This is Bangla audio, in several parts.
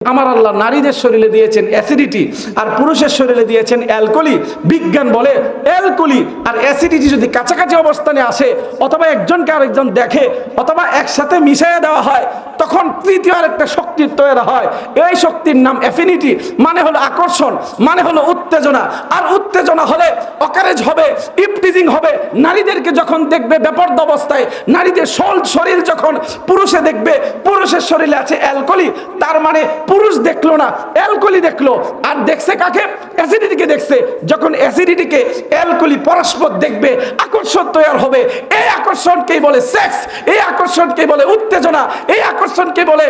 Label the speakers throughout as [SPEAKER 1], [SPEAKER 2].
[SPEAKER 1] আমার আল্লাহ নারীদের শরীরে দিয়েছেন অ্যাসিডিটি আর পুরুষের শরীরে দিয়েছেন অ্যালকোলি বিজ্ঞান বলে অ্যালকোলি আর অ্যাসিডিটি যদি কাছাকাছি অবস্থানে আসে, অথবা একজনকে আরেকজন দেখে, অথবা একসাথে মিশিয়ে দেওয়া হয়, তখন তৃতীয় আরেকটা শক্তির তৈরি হয়। এই শক্তির নাম অ্যাফিনিটি মানে হলো আকর্ষণ মানে হলো উত্তেজনা। আর উত্তেজনা হলে অকারেজ হবে ইপটিজিং হবে। নারীদেরকে যখন দেখবে বেপর্দ অবস্থায়, নারীদের সল শরীর যখন পুরুষে দেখবে, পুরুষের শরীরে আছে অ্যালকোলি তার মানে পুরুষ দেখল না অ্যালকোলি দেখল। আর দেখছে কাকে? অ্যাসিডিটিকে দেখছে। যখন অ্যাসিডিটিকে অ্যালকোলি পরস্পর দেখবে, আকর্ষণ তৈরি হবে। এই আকর্ষণকেই বলে সেক্স এই আকর্ষণকে বলে উত্তেজনা, এই আকর্ষণকে বলে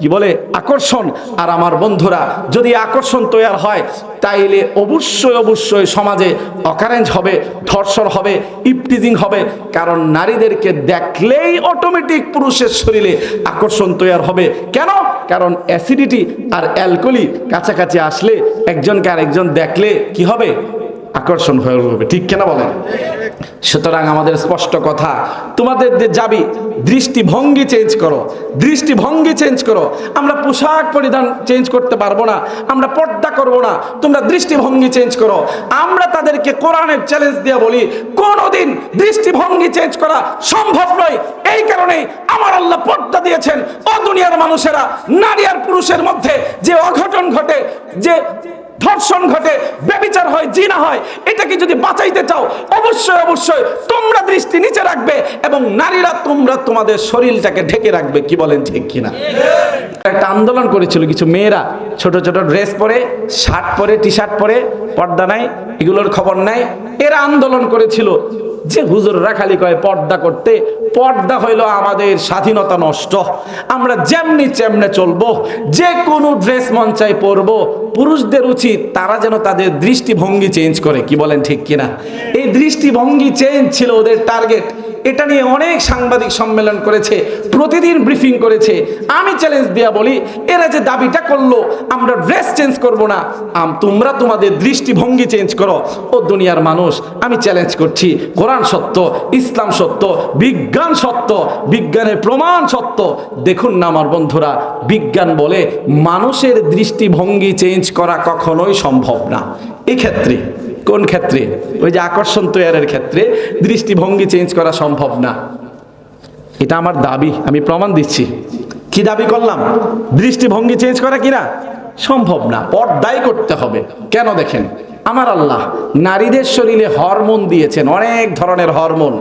[SPEAKER 1] কি বলে, আকর্ষণ। আর আমার বন্ধুরা, যদি আকর্ষণ তৈরি হয়, তাইলে অবশ্যই অবশ্যই সমাজে অকারেঞ্জ হবে, ধর্ষণ হবে, ইপটিজিং হবে। কারণ নারীদেরকে দেখলেই অটোমেটিক পুরুষের শরীরে আকর্ষণ তৈরি হবে। কেন? কারণ অ্যাসিডিটি আর অ্যালকোলি কাছাকাছি আসলে একজনকে আরেকজন দেখলে কি হবে? আকর্ষণ হয়ে উঠবে। ঠিক কেনা বলেন? সুতরাং আমাদের স্পষ্ট কথা, তোমাদের যে যাবি, দৃষ্টিভঙ্গি চেঞ্জ করো। দৃষ্টিভঙ্গি চেঞ্জ করো। আমরা পোশাক পরিধান চেঞ্জ করতে পারব না, আমরা পর্দা করব না, তোমরা দৃষ্টিভঙ্গি চেঞ্জ করো। আমরা তাদেরকে কোরআনের চ্যালেঞ্জ দিয়ে বলি, কোনোদিন দৃষ্টিভঙ্গি চেঞ্জ করা সম্ভব নয়। এই কারণেই আমার আল্লাহ পর্দা দিয়েছেন। ও দুনিয়ার মানুষেরা, নারী আর পুরুষের মধ্যে যে অঘটন ঘটে, যে ধর্ষণ ঘটে, ব্যবিচার হয়, জিনা হয়, এটাকে যদি বাঁচাইতে চাও, অবশ্যই অবশ্যই তোমরা দৃষ্টি নিচে রাখবে এবং নারীরা তোমরা তোমাদের শরীরটাকে ঢেকে রাখবে, কি বলেন ঠিক কিনা? একটা আন্দোলন করেছিল কিছু মেয়েরা, ছোট ছোট ড্রেস পরে, শার্ট পরে টি শার্ট পরে, পর্দা নাই, এগুলোর খবর নাই। এরা আন্দোলন করেছিল। যে হুজুররা খালি কয়, পর্দা করতে, পর্দা হইল আমাদের স্বাধীনতা নষ্ট। আমরা যেমনি চেমনে চলবো, যে কোনো ড্রেস মঞ্চায় পরব, পুরুষদের উচিত তারা যেন তাদের দৃষ্টিভঙ্গি চেঞ্জ করে, কি বলেন ঠিক কিনা? এই দৃষ্টিভঙ্গি চেঞ্জ ছিল ওদের টার্গেট। এটা নিয়ে অনেক সাংবাদিক সম্মেলন করেছে, প্রতিদিন ব্রিফিং করেছে। আমি চ্যালেঞ্জ দিয়া বলি, এরা যে দাবিটা করল, আমরা ড্রেস চেঞ্জ করব না। আম, তোমরা তোমাদের দৃষ্টিভঙ্গি চেঞ্জ করো। ও দুনিয়ার মানুষ, আমি চ্যালেঞ্জ করছি। কোরআন সত্য, ইসলাম সত্য, বিজ্ঞান সত্য, বিজ্ঞানের প্রমাণ সত্য। দেখুন না আমার বন্ধুরা, বিজ্ঞান বলে মানুষের দৃষ্টিভঙ্গি চেঞ্জ করা কখনোই সম্ভব না। এই ক্ষেত্রে কোন ক্ষেত্রে? ওই যে আকর্ষণ তৈয়ারের ক্ষেত্রে দৃষ্টিভঙ্গি চেঞ্জ করা সম্ভব না। এটা আমার দাবি, আমি প্রমাণ দিচ্ছি। কি দাবি করলাম? দৃষ্টিভঙ্গি চেঞ্জ করা কিনা? সম্ভব না পর্দায় করতে হবে। কেন দেখেন? আমার আল্লাহ নারীদের শরীরে হরমোন দিয়েছেন, অনেক ধরনের হরমোন।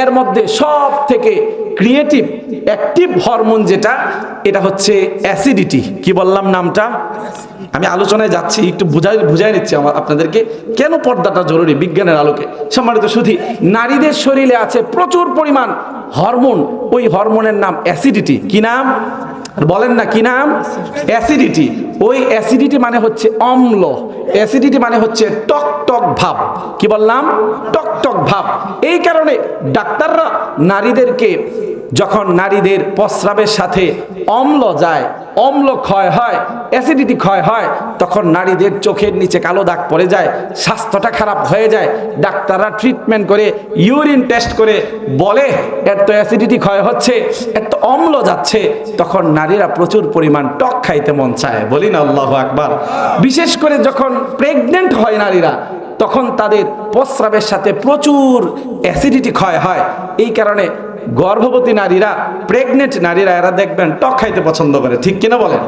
[SPEAKER 1] এর মধ্যে সব থেকে ক্রিয়েটিভ অ্যাক্টিভ হরমোন যেটা, এটা হচ্ছে অ্যাসিডিটি কি বললাম নামটা? আমি আলোচনায় যাচ্ছি, একটু বুঝাই বুঝাই নিচ্ছি আমার আপনাদেরকে। কেন পর্দাটা জরুরি বিজ্ঞানের আলোকে? সম্মানিত শুধু নারীদের শরীরে আছে প্রচুর পরিমাণ হরমোন। ওই হরমোনের নাম অ্যাসিডিটি কি নাম? বলেন না কি নাম? অ্যাসিডিটি ওই অ্যাসিডিটি মানে হচ্ছে অম্ল। অ্যাসিডিটি মানে হচ্ছে টক টক ভাব। কি বললাম? টক টক ভাব। এই কারণে ডাক্তাররা নারীদেরকে যখন নারীদের প্রস্রাবের সাথে অম্ল যায়, অম্ল ক্ষয় হয় অ্যাসিডিটি ক্ষয় হয়, তখন নারীদের চোখের নিচে কালো দাগ পড়ে যায়, স্বাস্থ্যটা খারাপ হয়ে যায়। ডাক্তাররা ট্রিটমেন্ট করে ইউরিন টেস্ট করে বলে, এর তো অ্যাসিডিটি ক্ষয় হচ্ছে, এর তো অম্ল যাচ্ছে। তখন নারীরা প্রচুর পরিমাণ টক খাইতে মন চায়। বলি না আল্লাহ আকবার। বিশেষ করে যখন প্রেগনেন্ট হয় নারীরা, তখন তাদের প্রস্রাবের সাথে প্রচুর অ্যাসিডিটি ক্ষয় হয়। এই কারণে গর্ভবতী নারীরা প্রেগনেন্ট নারীরা, এরা দেখবেন টক খাইতে পছন্দ করে। ঠিক কিনা বলেন?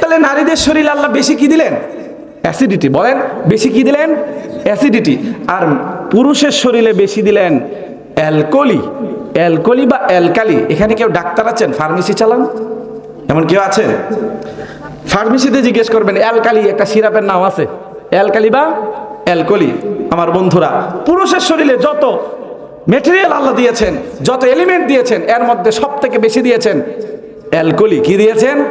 [SPEAKER 1] তাহলে নারীদের শরীর আল্লাহ বেশি কি দিলেন? অ্যাসিডিটি বলেন। বেশি কি দিলেন? অ্যাসিডিটি আর পুরুষের শরীরে বেশি দিলেন অ্যালকোলি অ্যালকোলি বা অ্যালকালি এখানে কেউ ডাক্তার আছেন? ফার্মেসি চালান? এমন কেউ আছেন ফার্মেসিতে জিজ্ঞেস করবেন অ্যালকালি একটা সিরাপের নাম আছে? অ্যালকালি বা অ্যালকোলি আমার বন্ধুরা, পুরুষের শরীরে যত মেটেরিয়াল আল্লাহ দিয়েছেন, যত এলিমেন্ট দিয়েছেন, এর মধ্যে সব থেকে বেশি দিয়েছেন অ্যালকোলি। কি দিয়েছেন?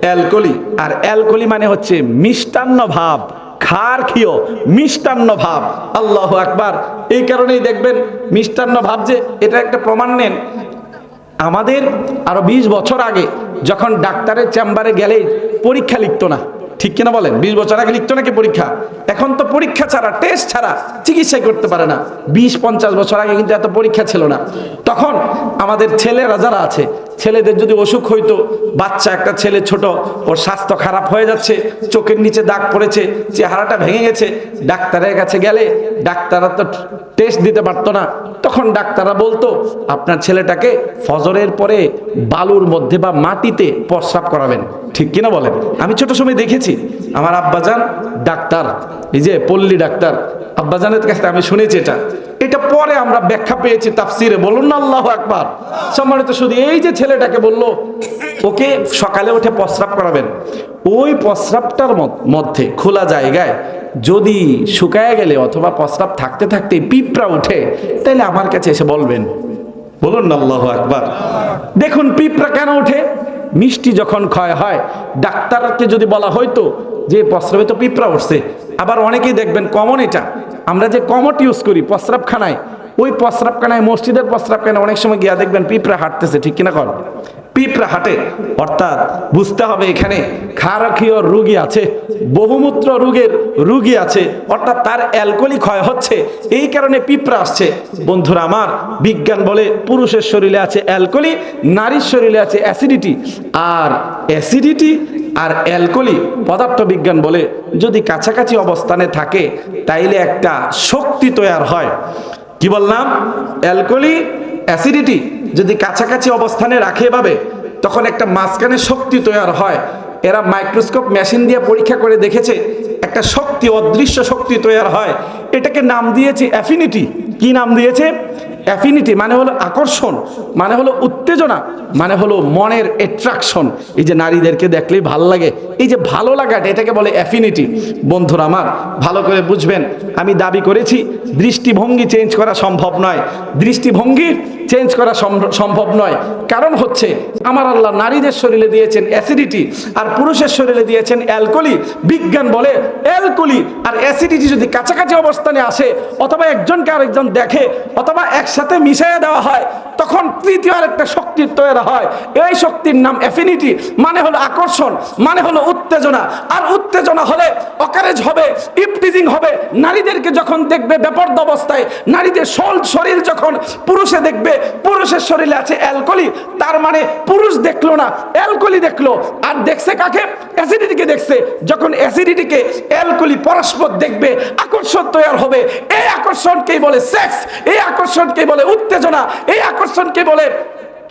[SPEAKER 1] অ্যালকোলি। আর অ্যালকোলি মানে হচ্ছে মিষ্টান্ন ভাব খার খিও মিষ্টান্ন ভাব। আল্লাহ আকবার। এই কারণেই দেখবেন মিষ্টান্ন ভাব যে, এটা একটা প্রমাণ নেন। আমাদের আরও ২০ বছর আগে যখন ডাক্তারের চেম্বারে গেলেই পরীক্ষা লিখতো না। ঠিক কিনা বলেন? বিশ বছর আগে লিখতো নাকি পরীক্ষা? এখন তো পরীক্ষা ছাড়া টেস্ট ছাড়া চিকিৎসা করতে পারে না। বিশ পঞ্চাশ বছর আগে কিন্তু এত পরীক্ষা ছিল না। তখন আমাদের ছেলেরা যারা আছে ছেলেদের যদি অসুখ হইতো, বাচ্চা একটা ছেলে ছোট, ওর স্বাস্থ্য খারাপ হয়ে যাচ্ছে, চোখের নিচে দাগ পড়েছে, চেহারাটা ভেঙে গেছে, ডাক্তারের কাছে গেলে ডাক্তাররা তো টেস্ট দিতে পারতো না। তখন ডাক্তাররা বলতো, আপনার ছেলেটাকে ফজরের পরে বালুর মধ্যে বা মাটিতে প্রস্রাব করাবেন। ঠিক কিনা বলেন? আমি ছোট সময় দেখেছি, আমার আব্বাজান ডাক্তার, এই যে পল্লী ডাক্তার আব্বাজানের কাছ থেকে আমি শুনেছি এটা। এটা পরে আমরা ব্যাখ্যা পেয়েছি তাফসিরে। বলুন না আল্লাহ একবার সম্মানিত শুধু এই যে ছেলেটাকে বলল, ওকে সকালে উঠে প্রস্রাব করাবেন। ওই প্রস্রাবটার মধ্যে খোলা জায়গায় যদি শুকায় গেলে অথবা প্রস্রাব থাকতে থাকতে পিঁপড়া উঠে তাহলে আমার কাছে এসে বলবেন। বলুন না আল্লাহ একবার দেখুন, পিঁপড়া কেন ওঠে? মিষ্টি যখন ক্ষয় হয়, ডাক্তারকে যদি বলা হয়তো যে প্রস্রাবে তো পিঁপড়া উঠছে, আবার অনেকেই দেখবেন কমন এটা। আমরা যে কমট ইউজ করি প্রস্রাবখানায়, ওই প্রস্রাবখানায়, মসজিদের প্রস্রাবখানায় অনেক সময় গিয়া দেখবেন পিঁপড়া হাঁটতেছে, ঠিক কিনা কর পিঁপড়া হাটে। অর্থাৎ বুঝতে হবে এখানে ক্ষারকীয় রুগী আছে, বহুমূত্র রোগের রুগী আছে, অর্থাৎ তার অ্যালকোহলি ক্ষয় হচ্ছে। এই কারণে পিঁপড়া আসছে। বন্ধুরা আমার, বিজ্ঞান বলে পুরুষের শরীরে আছে অ্যালকোহলি, নারীর শরীরে আছে অ্যাসিডিটি। আর অ্যাসিডিটি আর অ্যালকোহলি পদার্থ বিজ্ঞান বলে যদি কাছাকাছি অবস্থানে থাকে, তাইলে একটা শক্তি তৈয়ার হয়। কি বললাম? অ্যালকোহলি, অ্যাসিডিটি যদি কাছাকাছি অবস্থানে রাখে এভাবে, তখন একটা মাঝখানে শক্তি তৈরি হয়। এরা মাইক্রোস্কোপ মেশিন দিয়ে পরীক্ষা করে দেখেছে, একটা শক্তি, অদৃশ্য শক্তি তৈরি হয়। এটাকে নাম দিয়েছে অ্যাফিনিটি কি নাম দিয়েছে? অ্যাফিনিটি মানে হলো আকর্ষণ মানে হলো উত্তেজনা মানে হলো মনের অ্যাট্রাকশন এই যে নারীদেরকে দেখলেই ভালো লাগে। এই যে ভালো লাগাটা, এটাকে বলে অ্যাফিনিটি বন্ধুরা আমার, ভালো করে বুঝবেন। আমি দাবি করেছি, দৃষ্টিভঙ্গি চেঞ্জ করা সম্ভব নয়। দৃষ্টিভঙ্গি চেঞ্জ করা সম্ভ- সম্ভব নয়। কারণ হচ্ছে, আমার আল্লাহ নারীদের শরীরে দিয়েছেন অ্যাসিডিটি আর পুরুষের শরীরে দিয়েছেন অ্যালকোলি বিজ্ঞান বলে অ্যালকোলি আর অ্যাসিডিটি যদি কাছাকাছি অবস্থানে আসে, অথবা একজনকে আরেকজন দেখে অথবা একসাথে মিশাইয়া দেওয়া হয়। তখন তৃতীয় আরেকটা শক্তির তৈরি হয়। এই শক্তির নাম অ্যাফিনিটি মানে হলো আকর্ষণ মানে হলো উত্তেজনা। আর উত্তেজনা হলে অকারেজ হবে ইপটিজিং হবে। নারীদেরকে যখন দেখবে বেপর্দ অবস্থায়, নারীদের সল শরীর যখন পুরুষে দেখবে, পুরুষের শরীরে আছে অ্যালকোলি তার মানে পুরুষ দেখল না অ্যালকোলি দেখল। আর দেখছে কাকে? অ্যাসিডিটিকে দেখছে। যখন অ্যাসিডিটিকে অ্যালকোলি পরস্পর দেখবে, আকর্ষণ তৈরি হবে। এই আকর্ষণকেই বলে সেক্স এই আকর্ষণকে বলে উত্তেজনা, এই আকর্ষণকে বলে?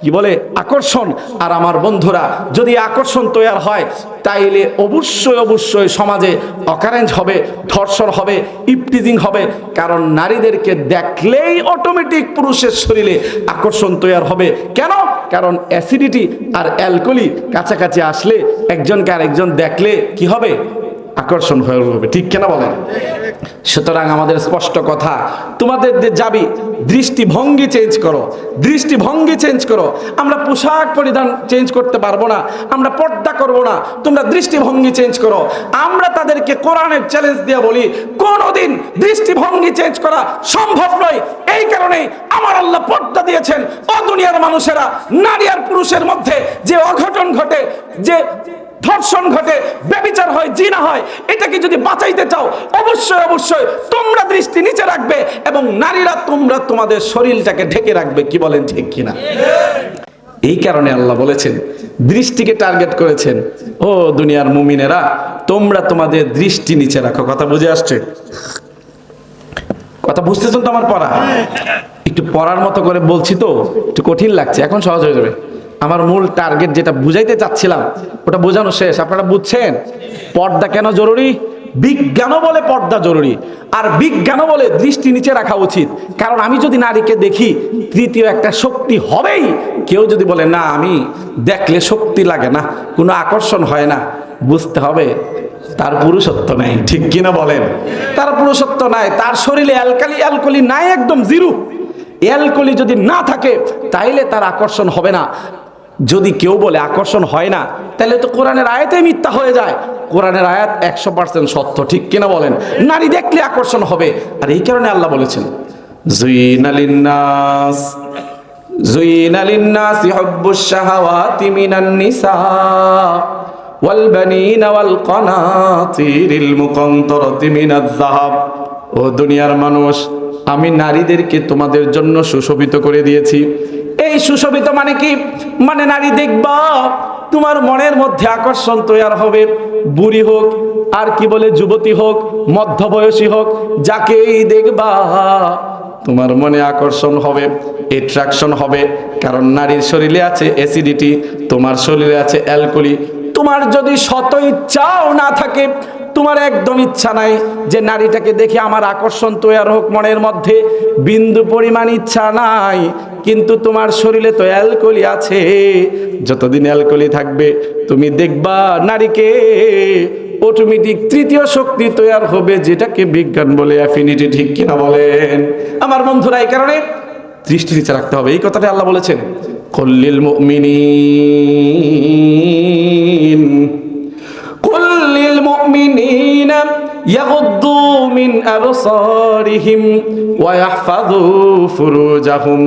[SPEAKER 1] কি বলে? আকর্ষণ। আর আমার বন্ধুরা, যদি আকর্ষণ তৈরি হয়, তাইলে অবশ্যই অবশ্যই সমাজে অকারেঞ্জ হবে, ধর্ষণ হবে, ইপটিজিং হবে। কারণ নারীদেরকে দেখলেই অটোমেটিক পুরুষের শরীরে আকর্ষণ তৈরি হবে। কেন? কারণ অ্যাসিডিটি আর অ্যালকোহলি কাছাকাছি আসলে একজনকে আরেকজন দেখলে কি হবে? আকর্ষণ হয়ে উঠবে। ঠিক কেনা বলেন? সুতরাং আমাদের স্পষ্ট কথা, তোমাদের যে যাবি, দৃষ্টিভঙ্গি চেঞ্জ করো। দৃষ্টিভঙ্গি চেঞ্জ করো। আমরা পোশাক পরিধান চেঞ্জ করতে পারব না, আমরা পর্দা করব না, তোমরা দৃষ্টিভঙ্গি চেঞ্জ করো। আমরা তাদেরকে কোরআনের চ্যালেঞ্জ দিয়ে বলি, কোনোদিন দৃষ্টিভঙ্গি চেঞ্জ করা সম্ভব নয়। এই কারণেই আমার আল্লাহ পর্দা দিয়েছেন। ও দুনিয়ার মানুষেরা, নারী আর পুরুষের মধ্যে যে অঘটন ঘটে, যে ধর্ষণ ঘটে ব্যবিচার হয়, জিনা হয়, এটাকে যদি বাঁচাইতে চাও, অবশ্যই অবশ্যই তোমরা দৃষ্টি নিচে রাখবে এবং নারীরা তোমরা তোমাদের শরীরটাকে ঢেকে রাখবে, কি বলেন ঠিক কিনা? এই কারণে আল্লাহ বলেছেন, দৃষ্টিকে টার্গেট করেছেন, ও দুনিয়ার মুমিনেরা, তোমরা তোমাদের দৃষ্টি নিচে রাখো। কথা বুঝে আসছে? কথা বুঝতেছেন তো আমার পড়া? একটু পড়ার মতো করে বলছি তো, একটু কঠিন লাগছে, এখন সহজ হয়ে যাবে। আমার মূল টার্গেট যেটা বুঝাইতে চাচ্ছিলাম, ওটা বোঝানো শেষ। আপনারা বুঝছেন? পর্দা কেন জরুরি? বিজ্ঞানও বলে পর্দা জরুরি। আর বিজ্ঞানও বলে দৃষ্টি নিচে রাখা উচিত। কারণ আমি যদি নারীকে দেখি, তৃতীয় একটা শক্তি হবেই। কেউ যদি বলে, না, আমি দেখলে শক্তি লাগে না, কোনো আকর্ষণ হয় না। বুঝতে হবে, তার পুরুষত্ব নাই। ঠিক কিনা বলেন? তার পুরুষত্ব নাই। তার শরীরে অ্যালকালি, অ্যালকোলি নাই একদম, জিরো। অ্যালকোলি যদি না থাকে, তাইলে তার আকর্ষণ হবে না। যদি কেউ বলে আকর্ষণ হয় না তাহলে তো কোরআনের আয়াতেই মিথ্যা হয়ে যায় কোরআনের আয়াত একশো পার্সেন্ট সত্য ঠিক কিনা বলেন নারী দেখলে আকর্ষণ হবে আর এই কারণে আল্লাহ বলেছেন জুইনালিন্নাস زين للناس حب الشهوات من النساء والبنين والقناطير المقنطرة من الذهب ও দুনিয়ার মানুষ আমি নারীদেরকে তোমাদের জন্য সুশোভিত করে দিয়েছি এই সুশোভিত মানে কি? মানে নারী দেখবা, তোমার মনের মধ্যে আকর্ষণ তৈয়ার হবে। বুড়ি হোক, আর কি বলে যুবতী হোক, মধ্যবয়সী হোক, যাকেই দেখবা, তোমার মনে আকর্ষণ হবে এট্রাকশন হবে। কারণ নারীর শরীরে আছে অ্যাসিডিটি তোমার শরীরে আছে অ্যালকোহলি তোমার যদি শত ইচ্ছাও না থাকে, তোমার একদম ইচ্ছা নাই যে নারীটাকে দেখে আমার আকর্ষণ তৈয়ার হোক মনের মধ্যে। বিন্দু পরিমাণ ইচ্ছা নাই কিন্তু তোমার শরীরে তো অ্যালকোহলি আছে। যতদিন অ্যালকোহলি থাকবে, তুমি দেখবা নারীকে অটোমেটিক তৃতীয় শক্তি তৈয়ার হবে, যেটাকে বিজ্ঞান বলে অ্যাফিনিটি ঠিক কিনা বলেন? আমার বন্ধুরা, এই কারণে দৃষ্টি নিচে রাখতে হবে। এই কথাটা আল্লাহ বলেছেন কল্লিল মুমিনিন কুল্লিল মুমিনিনা মিন আবসারিহিম ওয়া ইয়াহফাযু ফুরুজাহুম।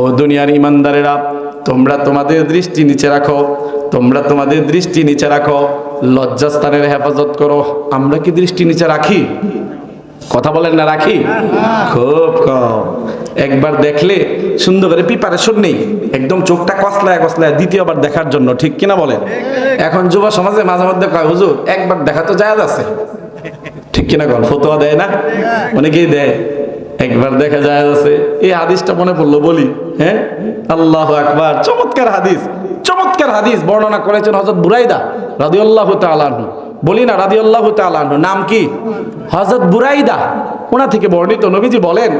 [SPEAKER 1] ও দুনিয়ার ইমানদারেরা, তোমরা তোমাদের দৃষ্টি নিচে রাখো, তোমরা তোমাদের দৃষ্টি নিচে রাখো, লজ্জাস্থানের হেফাজত করো। আমরা কি দৃষ্টি নিচে রাখি? কথা বলেন না, রাখি? খুব কম। একবার দেখলে সুন্দর করে প্রিপারেশন নেই, একদম চোখটা কসলায় কসলায় দ্বিতীয়বার দেখার জন্য, ঠিক কিনা বলেন? এখন যুব সমাজে মাঝে মধ্যে হুজুর, একবার দেখা তো জায়াজ আছে। ঠিক কিনা কল ফতোয়া দেয় না? অনেকেই দেয়। একবার দেখা যায় আছে। এই হাদিসটা মনে পড়ল, বলি হ্যাঁ? আল্লাহ আকবার, চমৎকার হাদিস চমৎকার হাদিস বর্ণনা করেছেন হজরত বুরাইদা রাদিয়াল্লাহু তাআলা আনহু। বলি না, রাদিয়াল্লাহু তাআলা আনহু, নাম কি? হজরত বুরাইদা, ওনা থেকে বর্ণিত নবীজি বলেন,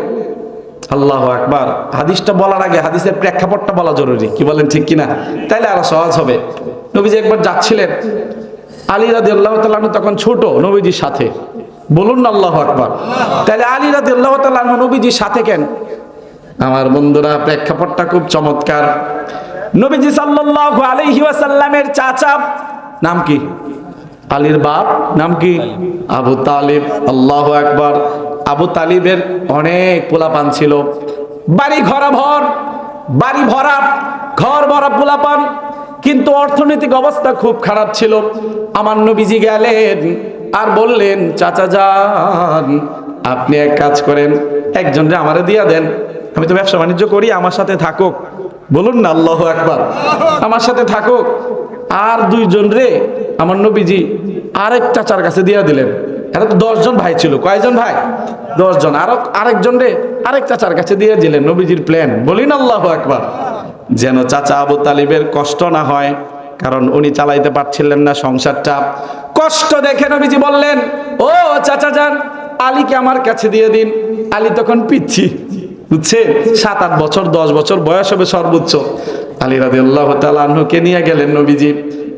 [SPEAKER 1] আল্লাহ একবার হাদিসটা বলার আগে হাদিসের প্রেক্ষাপটটা বলা জরুরি, কি বলেন ঠিক কিনা? তাইলে আরও সহজ হবে। নবীজি একবার যাচ্ছিলেন, আলী রাদি আল্লাহ তালু তখন ছোট, নবীজির সাথে। বলুন না আল্লাহ আকবার। তাহলে আলী রাদি আল্লাহ তালু নবীজির সাথে কেন? আমার বন্ধুরা প্রেক্ষাপটটা খুব চমৎকার। নবীজি সাল্লাল্লাহু আলাইহি ওয়াসাল্লামের চাচা নাম কি? আলীর বাপ নাম কি? আবু তালিব। আল্লাহ আকবার। আবু তালিবের অনেক পোলাপান ছিল। বাড়ি ঘরা ভর বাড়ি ভরা ঘর ভরা পোলাপান। কিন্তু অর্থনৈতিক অবস্থা খুব খারাপ ছিল। আমার নবীজি গেলেন আর বললেন, চাচা যান, আপনি এক কাজ করেন, একজনরে আমারে দিয়া দেন। আমি তো ব্যবসা বাণিজ্য করি, আমার সাথে থাকুক। বলুন না, আল্লাহ একবার আমার সাথে থাকুক। আর দুইজন রে আমার নবীজি আরেক চাচার কাছে দিয়া দিলেন। এরা তো দশজন ভাই ছিল। কয়জন ভাই? দশজন। আরও আরেকজন রে আরেক চাচার কাছে দিয়ে দিলেন নবীজির প্ল্যান বলি না আল্লাহ একবার যেন চাচা আবু তালিবের কষ্ট না হয় কারণ উনি চালাইতে পারছিলেন না সংসারটা। কষ্ট দেখে নবীজি বললেন, ও চাচা যান, আলীকে আমার কাছে দিয়ে দিন। আলী তখন পিচ্ছি, বুঝছে? সাত, আট বছর, দশ বছর বয়স হবে সর্বোচ্চ। আলী রাজি আল্লাহ তালকে নিয়ে গেলেন নবীজি।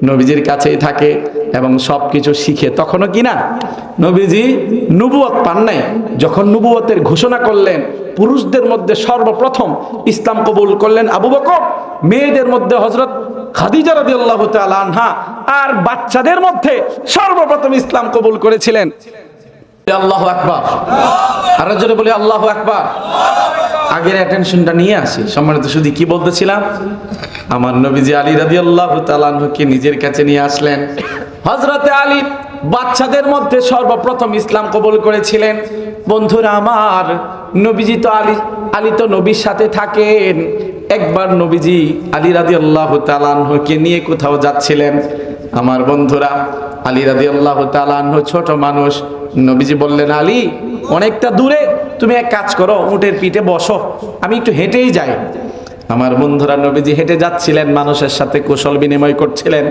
[SPEAKER 1] নবীজির কাছেই থাকে এবং সব কিছু শিখে। তখনও কি না? নবীজি নুবুয়ত পান নাই। যখন নুবুয়তের ঘোষণা করলেন, পুরুষদের মধ্যে সর্বপ্রথম ইসলাম কবুল করলেন আবু বকর, মেয়েদের মধ্যে হজরত খাদিজা রাদি আল্লাহ আনহা, আর বাচ্চাদের মধ্যে সর্বপ্রথম ইসলাম কবুল করেছিলেন। আল্লাহ আকবার। আর জোরে বলি আল্লাহ আকবার। আগের অ্যাটেনশনটা নিয়ে আসি। সম্মানিত শুধু কি বলতেছিলাম? আমার নবীজি আলী রাদি আল্লাহ তালানহুকে নিজের কাছে নিয়ে আসলেন। হজরতে আলী বাচ্চাদের মধ্যে সর্বপ্রথম ইসলাম কবুল করেছিলেন। বন্ধুরা আমার, নবীজি তো আলী আলী তো নবীর সাথে থাকেন। একবার নবীজি আলী রাদি আল্লাহ তালানহুকে নিয়ে কোথাও যাচ্ছিলেন। আমার বন্ধুরা, আলী রাদি আল্লাহ তালানহু ছোট মানুষ, নবীজি বললেন, আলী, অনেকটা দূরে তুমি এক কাজ করো, উটের পিঠে বসো, আমি একটু হেঁটেই যাই। আমার বন্ধুরা, নবীজি হেঁটে যাচ্ছিলেন, মানুষের সাথে কুশল বিনিময় করছিলেন,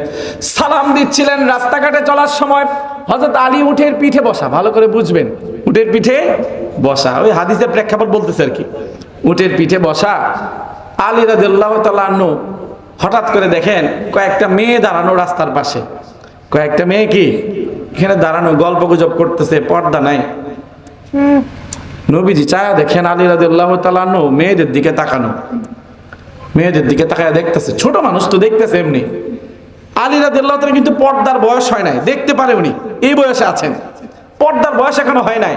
[SPEAKER 1] সালাম দিচ্ছিলেন রাস্তাঘাটে চলার সময়। হজরত আলী উঠের পিঠে বসা, ভালো করে বুঝবেন, উটের পিঠে বসা, ওই হাদিসের প্রেক্ষাপট বলতেছে আর কি। উটের পিঠে বসা, আলী তাল্লাহ হঠাৎ করে দেখেন কয়েকটা মেয়ে দাঁড়ানো রাস্তার পাশে। কয়েকটা মেয়ে কি? এখানে দাঁড়ানো গল্প গুজব করতেছে পর্দা নাই। নবীজি চায়া দেখেন আলী রাদিল্লাহ তালানো মেয়েদের দিকে তাকানো। মেয়েদের দিকে তাকায় দেখতেছে ছোট মানুষ তো দেখতেছে এমনি। আলী রাদিল্লাহ তালা কিন্তু পর্দার বয়স হয় নাই দেখতে পারে উনি এই বয়সে আছেন। পর্দার বয়স এখনও হয় নাই।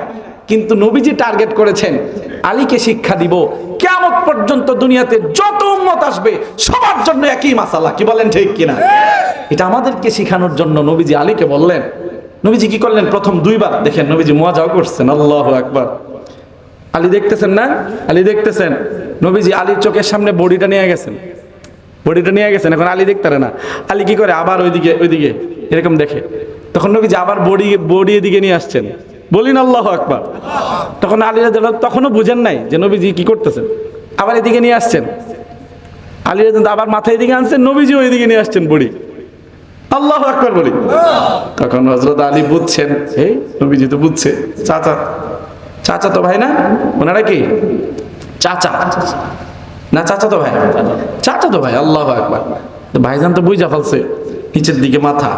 [SPEAKER 1] কিন্তু নবীজি টার্গেট করেছেন, আলীকে শিক্ষা দিব। কেমন পর্যন্ত দুনিয়াতে যত উম্মত আসবে, সবার জন্য একই মাসালা। কি বলেন ঠিক কিনা? এটা আমাদেরকে শেখানোর জন্য নবীজি আলীকে বললেন। নবীজি কি করলেন? প্রথম দুইবার দেখেন, নবীজি মজাও করছেন। আল্লাহ একবার আলী দেখতেছেন না? আলী দেখতেছেন। নবীজি আলীর চোখের সামনে বডিটা নিয়ে গেছেন। বডিটা নিয়ে গেছেন, এখন আলী দেখতে না। আলী কি করে? আবার ওইদিকে ওইদিকে, এরকম দেখে। তখন নবীজি আবার বডি বডি এদিকে নিয়ে আসছেন। বলিন আল্লাহ আকবার। তখন আলী রাদিয়াল্লাহু তখনও বুঝেন নাই যে নবীজি কি করতেছেন। আবার এদিকে নিয়ে আসছেন। আলী রাদিয়াল্লাহু আবার মাথায় এদিকে আনছেন নবীজি ওইদিকে নিয়ে আসছেন বুড়ি। আল্লাহ আকবার বলি। তখন হজরত আলী বুঝছেন এই নবীজি তো বুঝছে, চাচা চাচা তো ভাই না? ওনারা কি? চাচা। না, চাচা তো ভাই। চাচা তো ভাই, আল্লাহ আকবার। ভাইজান তো বুঝা ফেলছে, নিচের দিকে মাথা।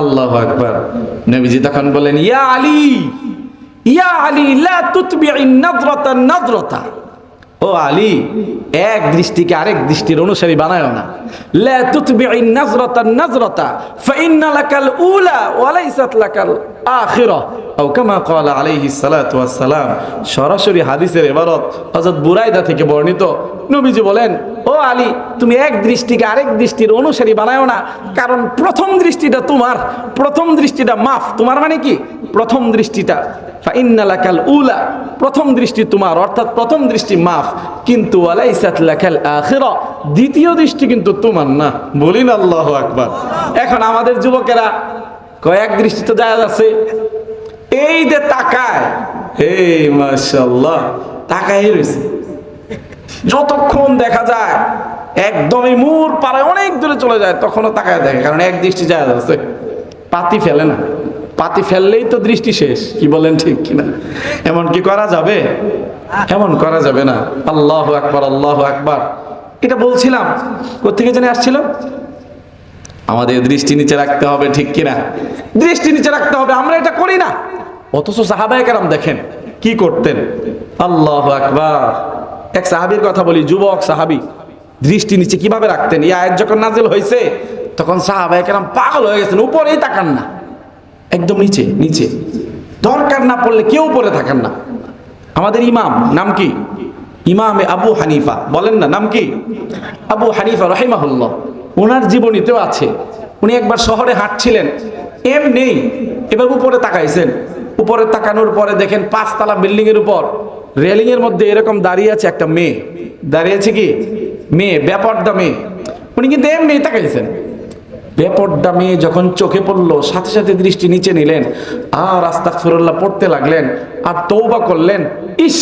[SPEAKER 1] আল্লাহ আকবার। নবীজি তখন বলেন ইয়া আলী ইয়া আলী লা তুতবিইন নাযরাতান নাদরাতা ও আলী, এক দৃষ্টিকে আরেক দৃষ্টির অনুসারী বানায় না। লা তুতবিইন নাজরাতা নাজরাতা ফাইন্না লাকাল উলা ওয়া লাইসাত লাকাল আখিরা। আও কামা ক্বালা আলাইহি সালাতু ওয়াস সালাম সরাসরি হাদিসের ইবারত হযরত বুরাইদা থেকে বর্ণিত। নবীজি বলেন, ও আলী, তুমি এক দৃষ্টিকে আরেক দৃষ্টির অনুসারী বানায়ও না, কারণ প্রথম দৃষ্টিটা তোমার, প্রথম দৃষ্টিটা মাফ। তোমার মানে কি? প্রথম দৃষ্টিটা। ফাইন্নালাকাল উলা, প্রথম দৃষ্টি তোমার, অর্থাৎ প্রথম দৃষ্টি মাফ। কিন্তু দ্বিতীয় দৃষ্টি কিন্তু তোমার না। বলি বলিন আল্লাহু আকবার। এখন আমাদের যুবকেরা, কয়েক দৃষ্টি তো যায় আছে। এই যে তাকায় এই মাশাআল্লাহ, তাকায় রয়েছে। যতক্ষণ দেখা যায়, একদমই মূর পাড়ায় অনেক দূরে চলে যায়, তখনও তাকায় দেখে, কারণ এক দৃষ্টি যায় আছে। পাতি ফেলে না। পাতি ফেললেই তো দৃষ্টি শেষ। কি বলেন ঠিক কিনা? এমন কি করা যাবে? এমন করা যাবে না। আল্লাহ আকবার আল্লাহ আকবার। এটা বলছিলাম। কোথেকে জেনে আসছিল? আমাদের দৃষ্টি নিচে রাখতে হবে, ঠিক কিনা? দৃষ্টি নিচে রাখতে হবে, আমরা এটা করি না। অথচ সাহাবায়ে কেরাম দেখেন, কি করতেন? আল্লাহ আকবার। এক সাহাবীর কথা বলি, যুবক সাহাবী, দৃষ্টি নিচে কীভাবে রাখতেন? এই যখন নাজিল হয়েছে তখন সাহাবায়ে কেরাম পাগল হয়ে গেছেন, উপরেই তাকান না। একদম নিচে নিচে। দরকার না পড়লে কেউ উপরে থাকেন না। আমাদের ইমাম, নাম কি? ইমাম আবু হানিফা। বলেন না, নাম কি? আবু হানিফা রহিমাহুল্লাহ। ওনার জীবনীতেও আছে। উনি একবার শহরে হাঁটছিলেন। এম নেই এবার উপরে তাকাইছেন। উপরে তাকানোর পরে দেখেন পাঁচতলা বিল্ডিং এর উপর রেলিং এর মধ্যে এরকম দাঁড়িয়ে আছে একটা মেয়ে। দাঁড়িয়ে আছে কি? মেয়ে ব্যাপারটা মেয়ে। উনি কিন্তু এমনি তাকাইছেন। বেপর্দা মেয়ে যখন চোখে পড়ল, সাথে সাথে দৃষ্টি নিচে নিলেন। আর আস্তাগফিরুল্লাহ পড়তে লাগলেন, আর তৌবা করলেন, ইস,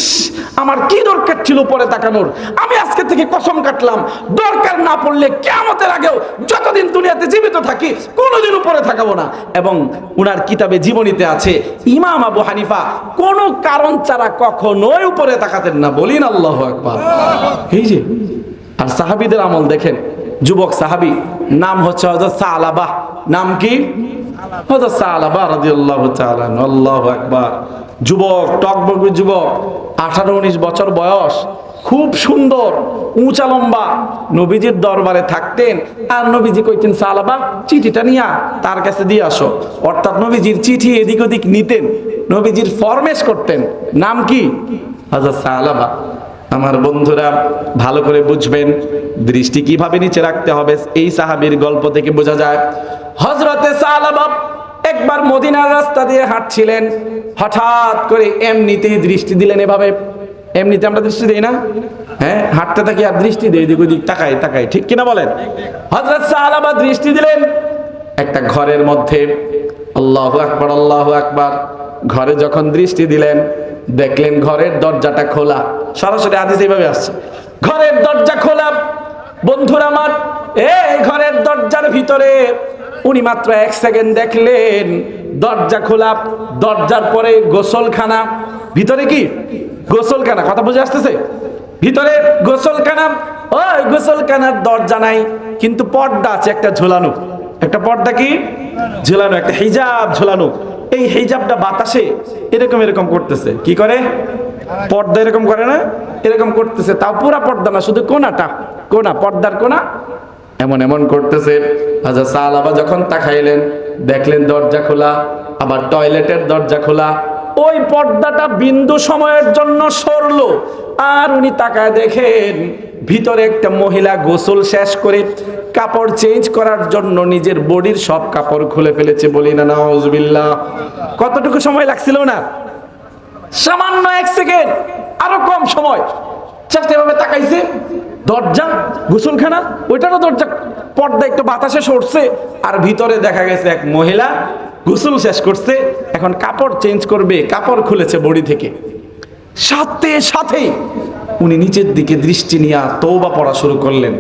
[SPEAKER 1] আমার কি দরকার ছিল পরে তাকানোর? আমি আজকে থেকে কসম কাটলাম, দরকার না পড়লে কেমতের আগেও যতদিন দুনিয়াতে জীবিত থাকি কোনোদিন উপরে থাকাবো না। এবং উনার কিতাবে জীবনীতে আছে, ইমাম আবু হানিফা, কোনো কারণ ছাড়া কখনোই উপরে তাকাতেন না। বলিন আল্লাহ একবার এই যে, আর সাহাবিদের আমল দেখেন যুবক সাহাবি, নাম হচ্ছে হযরত সালাবা। নাম কি? হযরত সালাবা রাদিয়াল্লাহু তাআলা আল্লাহু আকবার। যুবক টকবক যুবক, আঠারো উনিশ বছর বয়স, খুব সুন্দর, উঁচা লম্বা। নবীজির দরবারে থাকতেন। আর নবীজি কইতেন, সালাবা, চিঠিটা নিয়া তার কাছে দিয়ে আসো। অর্থাৎ নবীজির চিঠি এদিক ওদিক নিতেন। নবীজির ফরমেশ করতেন। নাম কি? হযরত সালাবা। আমার বন্ধুরা, ভালো করে বুঝবেন দৃষ্টি কীভাবে নিচে রাখতে হবে, এই সাহাবীর গল্প থেকে বোঝা যায়। হজরতে সালাবা একবার মদিনার রাস্তা দিয়ে হাঁটছিলেন, হঠাৎ করে এমনিতেই দৃষ্টি দিলেন এভাবে। এমনিতে আমরা দৃষ্টি দিই না? হ্যাঁ হাঁটতে থাকি আর দৃষ্টি দিই দিক ওদিক তাকাই তাকাই, ঠিক কিনা বলেন? হজরত সালাবা দৃষ্টি দিলেন, একটা ঘরের মধ্যে, আল্লাহ আকবার আল্লাহ আকবার, ঘরে যখন দৃষ্টি দিলেন, দেখলেন ঘরের দরজাটা খোলা। সরাসরি আদিস এইভাবে আসছে। ঘরের দরজা খোলা, বন্ধুরা আমার, এই ঘরের দরজার ভিতরে উনি মাত্র এক সেকেন্ড দেখলেন। দরজা খোলা, দরজার পরে গোসলখানা। ভিতরে কি? গোসলখানা, কথা বুঝে আসতেছে? ভিতরে গোসলখানা, ওই গোসলখানার দরজা নাই, কিন্তু পর্দা আছে একটা ঝোলানো। একটা পর্দা কি? ঝোলানো, একটা হিজাব ঝোলানো। এই হিজাবটা বাতাসে এরকম এরকম করতেছে। কি করে? পর্দা এরকম করে না? এরকম করতেছে। তাও পুরা পর্দা না শুধু কোনাটা। কোনা পর্দার কোনা? এমন এমন করতেছে। হাজার সালাবা যখন তাকাইলেন দেখলেন দরজা খোলা আবার টয়লেটের দরজা খোলা। ওই পর্দাটা বিন্দু সময়ের জন্য সরলো। আর উনি তাকায় দেখেন ভিতরে একটা মহিলা গোসল শেষ করে কাপড় চেঞ্জ করার জন্য নিজের বডির সব কাপড় খুলে ফেলেছে বলি না নাউজুবিল্লাহ। কতটুকু সময় লাগছিল না সামান্য এক সেকেন্ড আরও কম সময়। চারটে ভাবে তাকাইছে। দরজা, গোসলখানা, ওইটারও দরজা, পর্দা একটু বাতাসে সরছে, আর ভিতরে দেখা গেছে এক মহিলা গোসল শেষ করছে, এখন কাপড় চেঞ্জ করবে, কাপড় খুলেছে বডি থেকে। সাথে সাথেই উনি নিচের দিকে দৃষ্টি নিয়ে তৌবা পড়া শুরু করলেন।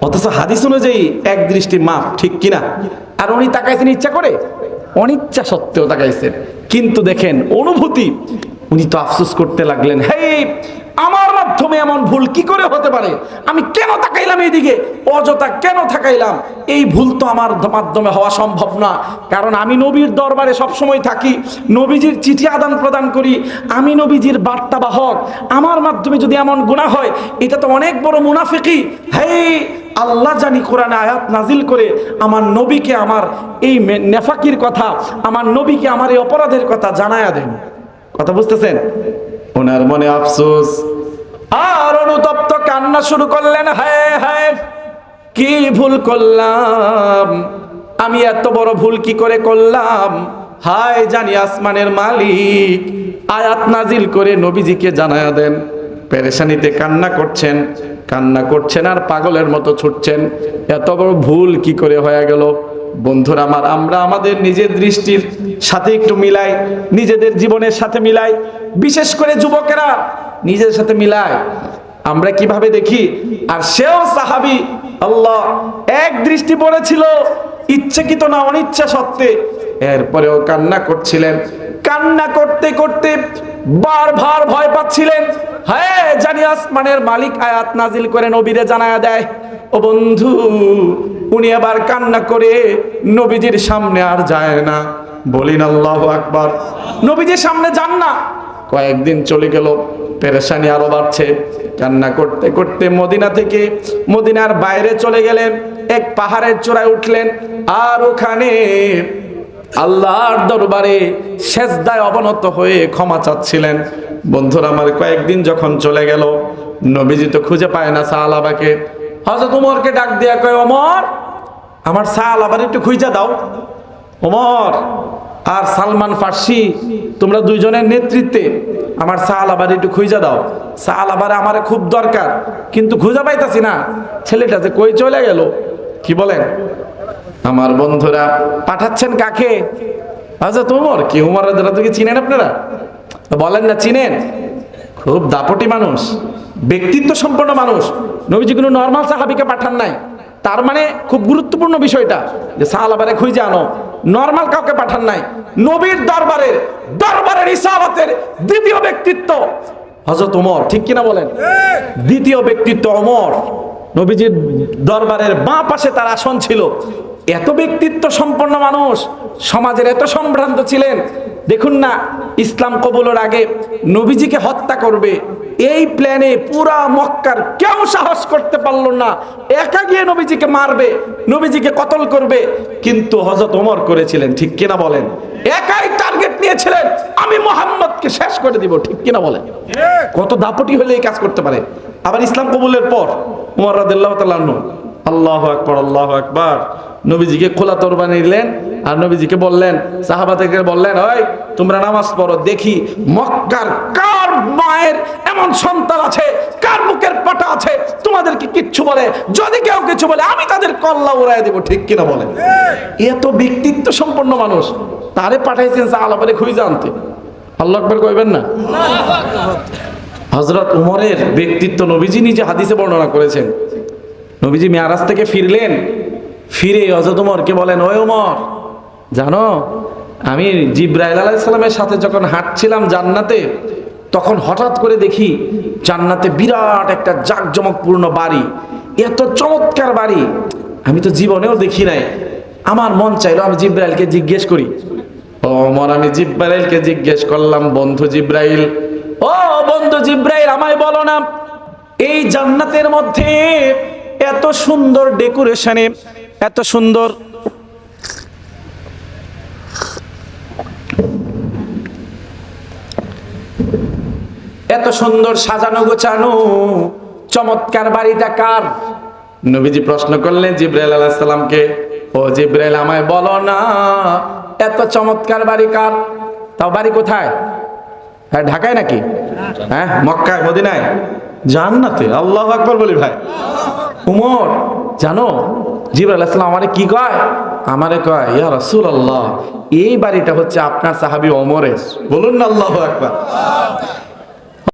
[SPEAKER 1] অথচ হাদিস অনুযায়ী এক দৃষ্টি মাপ, ঠিক কিনা? আর উনি তাকাইছেন ইচ্ছা করে? অনিচ্ছা সত্ত্বেও তাকাইছেন। কিন্তু দেখেন, অনুভূতি উনি তো আফসোস করতে লাগলেন হে আমার মাধ্যমে এমন ভুল কি করে হতে পারে? আমি কেন তাকাইলাম এইদিকে? অযথা কেন থাকাইলাম? এই ভুল তো আমার মাধ্যমে হওয়া সম্ভব না। কারণ আমি নবীর দরবারে সবসময় থাকি, নবীজির চিঠি আদান প্রদান করি, আমি নবীজির বার্তা বাহক আমার মাধ্যমে যদি এমন গুণা হয়, এটা তো অনেক বড় মুনাফিকি। হে আল্লাহ জানি কোরআনে আয়াত নাজিল করে আমার নবীকে আমার এই নেফাকির কথা, আমার নবীকে আমার এই অপরাধের কথা জানায়া দেন। কথা বুঝতেছেন? ওনার মনে আফসোস। আর অনুতপ্ত কান্না শুরু করলেন, হায় হায়, কি ভুল করলাম? আমি এত বড় ভুল কি করে করলাম? হায়, জানি আসমানের মালিক, আয়াত নাজিল করে নবীজিকে জানায়া দেন। পেরেশানিতে কান্না করছেন কান্না করছেন আর পাগলের মতো ছুটছেন। এত বড় ভুল কি করে হয়ে গেল? বন্ধুরা আমার, আমরা আমাদের নিজের দৃষ্টির সাথে একটু মিলাই, নিজেদের জীবনের সাথে মিলাই, বিশেষ করে যুবকেরা নিজের সাথে মিলায় আমরা কীভাবে দেখি? আর সেও সাহাবি, আল্লাহ এক দৃষ্টি পড়েছিল, ইচ্ছাকৃত না অনিচ্ছা সত্ত্বে। এরপরেও কান্না করছিলেন। কান্না করতে করতে বারবার ভয় পাচ্ছিলেন। হ্যাঁ জানি আসমানের মালিক আয়াত নাজিল করে নবীরে জানায়া দেয়। ও বন্ধু, উনি আবার কান্না করে নবীজির সামনে আর যায় না। বলিন আল্লাহ আকবার। নবীজির সামনে যান না। কয়েকদিন চলে গেল, পেরেশানি আরও বাড়ছে। কান্না করতে করতে মদিনা থেকে মদিনার বাইরে চলে গেলেন, এক পাহাড়ের চূড়ায় উঠলেন, আর ওখানে আল্লাহর দরবারে শেষদায় অবনত হয়ে ক্ষমা চাচ্ছিলেন। বন্ধুরা, আমার কয়েকদিন যখন চলে গেল, নবীজি তো খুঁজে পায় না সাহালাবাকে হজরত উমরকে ডাক দেয়া কয় অমর আমার সাল আবার একটু খুঁজা দাও। ওমর আর সালমান ফার্সি, তোমরা দুইজনের নেতৃত্বে আমার সাল আবার একটু খুঁজে দাও। সাল আবার আমার খুব দরকার, কিন্তু খুঁজে পাইতাছি না। ছেলেটা যে কই চলে গেল? কি বলেন? আমার বন্ধুরা পাঠাচ্ছেন কাকে? আচ্ছা তোমার কি উমর রাদিয়াল্লাহু চিনেন আপনারা? বলেন না, চিনেন। খুব দাপটি মানুষ, ব্যক্তিত্ব সম্পন্ন মানুষ। নবীজি কোনো নর্মাল সাহাবিকে পাঠান নাই। তার মানে খুব গুরুত্বপূর্ণ বিষয়টা যে, সাহাবারে খুঁজে আনো। নর্মাল কাউকে পাঠান নাই। নবীর দরবারের দরবারের ইসাবতের দ্বিতীয় ব্যক্তিত্ব হজরত ওমর, ঠিক কিনা বলেন? দ্বিতীয় ব্যক্তিত্ব অমর নবীজির দরবারের বাঁ পাশে তার আসন ছিল। এত ব্যক্তিত্ব সম্পন্ন মানুষ সমাজের এত সম্ভ্রান্ত ছিলেন দেখুন না ইসলাম কবুলের আগে নবীজিকে হত্যা করবে এই প্ল্যানে পুরা মক্কার কেউ সাহস করতে পারল না। একা গিয়ে নবীজিকে মারবে নবীজিকে কতল করবে কিন্তু হজরত ওমর করেছিলেন ঠিক কিনা বলেন? একাই টার্গেট নিয়েছিলেন আমি মোহাম্মদকে শেষ করে দিব ঠিক কিনা বলেন? কত দাপটি হলে এই কাজ করতে পারে। আবার ইসলাম কবুলের পর উমর রাদিল্লাহ তাল্লাহ আল্লাহ আকবর আল্লাহ আকবর। নবীজিকে খোলা তরবা নিলেন আর নবীজিকে বললেন সাহাবাদেরকে বললেন ওই তোমরা নামাজ পড়ো দেখি মক্কার কার মায়ের এমন সন্তান আছে কার বুকের পাটা আছে তোমাদেরকে কিচ্ছু বলে যদি কেউ কিছু বলে আমি তাদের কল্লা উড়াই দেবো ঠিক কিনা বলেন? এত ব্যক্তিত্ব সম্পন্ন মানুষ তারে পাঠাইছেন সাহাবারে খুঁজে আনতে আল্লাহ আকবর কইবেন না? হজরত উমরের ব্যক্তিত্ব নবীজি নিজে হাদিসে বর্ণনা করেছেন। নবীজি মেয়ারাজ থেকে ফিরলেন। ফিরে হজরত উমরকে বলেন, ওই উমর, জানো, আমি জিব্রাইল আলাইসালামের সাথে যখন হাঁটছিলাম জান্নাতে, তখন হঠাৎ করে দেখি জান্নাতে বিরাট একটা জাঁকজমকপূর্ণ বাড়ি। এত চমৎকার বাড়ি। আমি তো জীবনেও দেখি নাই। আমার মন চাইলো আমি জিব্রাইলকে জিজ্ঞেস করি। ও ওমর আমি জিব্রাইলকে জিজ্ঞেস করলাম, বন্ধু জিব্রাইল, ও বন্ধু জিব্রাইল, আমায় বলো না, এই জান্নাতের মধ্যে এত সুন্দর ডেকোরেশনে, এত সুন্দর এত সুন্দর সাজানো গোছানো, চমৎকার বাড়িটা কার? নবীজি প্রশ্ন করলেন, জিব্রাইল আলাইসাল্লামকে ও জিব্রাইল, আমায় বলো না, এত চমৎকার বাড়ি কার? তাও বাড়ি কোথায়? হ্যাঁ ঢাকায় নাকি? হ্যাঁ মক্কায়, মদিনায়? জান্নাতে, আল্লাহ আকবর বলি ভাই। উমর, জানো? জিবর আসসালাম আমারে কি কয়? আমারে কয়, ইয়া রাসূল আল্লাহ এই বাড়িটা হচ্ছে আপনার সাহাবী ওমরের। বলুন না আল্লাহু আকবার।